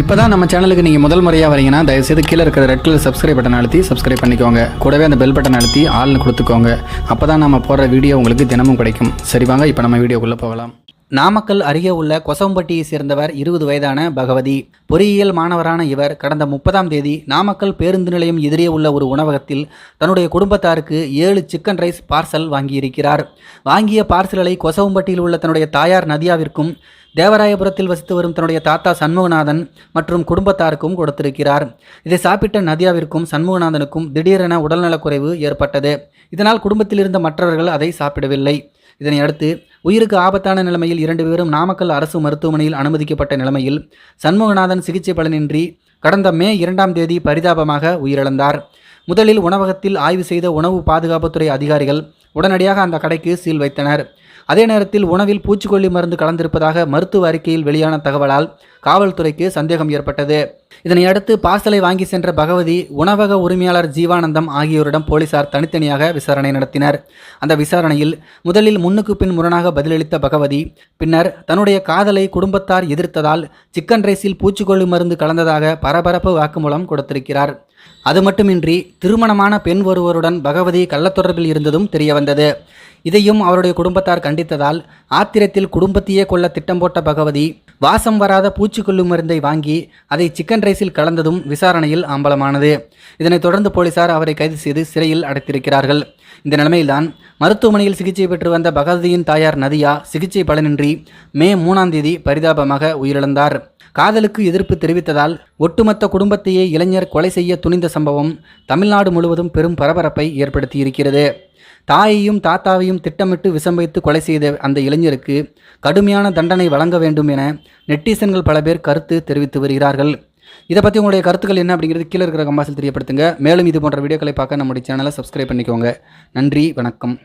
இப்போ தான் நம்ம சேனலுக்கு நீங்கள் முதல் முறையாக வரீங்கன்னா தயவுசெய்து கீழே இருக்கிற ரெட் கலர் சப்ஸ்கிரைப் பட்டன் அழுத்தி சப்ஸ்கிரைப் பண்ணிக்கோங்க. கூடவே அந்த பெல் பட்டன் அழுத்தி ஆள்னு கொடுத்துக்கோங்க. அப்போ தான் நம்ம போடுற வீடியோ உங்களுக்கு தினமும் கிடைக்கும். சரி வாங்க இப்போ நம்ம வீடியோக்குள்ளே போகலாம். நாமக்கல் அருகே உள்ள கொசம்பட்டியை சேர்ந்தவர் இருபது வயதான பகவதி. பொறியியல் மாணவரான இவர் கடந்த முப்பதாம் தேதி நாமக்கல் பேருந்து நிலையம் எதிரே உள்ள ஒரு உணவகத்தில் தன்னுடைய குடும்பத்தாருக்கு ஏழு சிக்கன் ரைஸ் பார்சல் வாங்கியிருக்கிறார். வாங்கிய பார்சல்களை கொசவம்பட்டியில் உள்ள தன்னுடைய தாயார் நதியாவிற்கும் தேவராயபுரத்தில் வசித்து வரும் தன்னுடைய தாத்தா சண்முகநாதன் மற்றும் குடும்பத்தாருக்கும் கொடுத்திருக்கிறார். இதை சாப்பிட்ட நதியாவிற்கும் சண்முகநாதனுக்கும் திடீரென உடல்நலக்குறைவு ஏற்பட்டது. இதனால் குடும்பத்தில் இருந்த மற்றவர்கள் அதை சாப்பிடவில்லை. இதனை அடுத்து உயிருக்கு ஆபத்தான நிலைமையில் இரண்டு பேரும் நாமக்கல் அரசு மருத்துவமனையில் அனுமதிக்கப்பட்ட நிலைமையில் சண்முகநாதன் சிகிச்சை பலனின்றி கடந்த மே இரண்டாம் தேதி பரிதாபமாக உயிரிழந்தார். முதலில் உணவகத்தில் ஆய்வு செய்த உணவு பாதுகாப்புத்துறை அதிகாரிகள் உடனடியாக அந்த கடைக்கு சீல் வைத்தனர். அதே நேரத்தில் உணவில் பூச்சிக்கொல்லி மருந்து கலந்திருப்பதாக மருத்துவ அறிக்கையில் வெளியான தகவலால் காவல்துறைக்கு சந்தேகம் ஏற்பட்டது. இதனையடுத்து பார்சலை வாங்கி சென்ற பகவதி உணவக உரிமையாளர் ஜீவானந்தம் ஆகியோரிடம் போலீசார் தனித்தனியாக விசாரணை நடத்தினர். அந்த விசாரணையில் முதலில் முன்னுக்கு பின் முரணாக பதிலளித்த பகவதி பின்னர் தன்னுடைய காதலை குடும்பத்தார் எதிர்த்ததால் சிக்கன் ரைஸில் பூச்சிக்கொல்லி மருந்து கலந்ததாக பரபரப்பு வாக்குமூலம் கொடுத்திருக்கிறார். அது மட்டுமின்றி திருமணமான பெண் ஒருவருடன் பகவதி கள்ளத்தொடர்பில் இருந்ததும் தெரியவந்தது. இதையும் அவருடைய குடும்பத்தார் கண்டித்ததால் ஆத்திரத்தில் குடும்பத்தையே கொள்ள திட்டம் போட்ட பகவதி வாசம் வராத பூச்சிக்கொல்லி மருந்தை வாங்கி அதை சிக்கன் ரைஸில் கலந்ததும் விசாரணையில் அம்பலமானது இதனைத் தொடர்ந்து போலீசார் அவரை கைது செய்து சிறையில் அடைத்திருக்கிறார்கள். இந்த நிலைமையில்தான் மருத்துவமனையில் சிகிச்சை பெற்று வந்த பகவதியின் தாயார் நதியா சிகிச்சை பலனின்றி மே மூணாம் தேதி பரிதாபமாக உயிரிழந்தார். காதலுக்கு எதிர்ப்பு தெரிவித்ததால் ஒட்டுமொத்த குடும்பத்தையே இளைஞர் கொலை செய்ய துணிந்த சம்பவம் தமிழ்நாடு முழுவதும் பெரும் பரபரப்பை ஏற்படுத்தியிருக்கிறது. தாயையும் தாத்தாவையும் திட்டமிட்டு விஷம் வைத்து கொலை செய்த அந்த இளைஞருக்கு கடுமையான தண்டனை வழங்க வேண்டும் என நெட்டிசன்கள் பல பேர் கருத்து தெரிவித்து வருகிறார்கள். இதை பற்றி உங்களுடைய கருத்துக்கள் என்ன அப்படிங்கிறது கீழே இருக்கிற கம்பாசில் தெரியப்படுத்துங்க. மேலும் இது போன்ற வீடியோக்களை பார்க்க நம்முடைய சேனலை சப்ஸ்கிரைப் பண்ணிக்கோங்க. நன்றி வணக்கம்.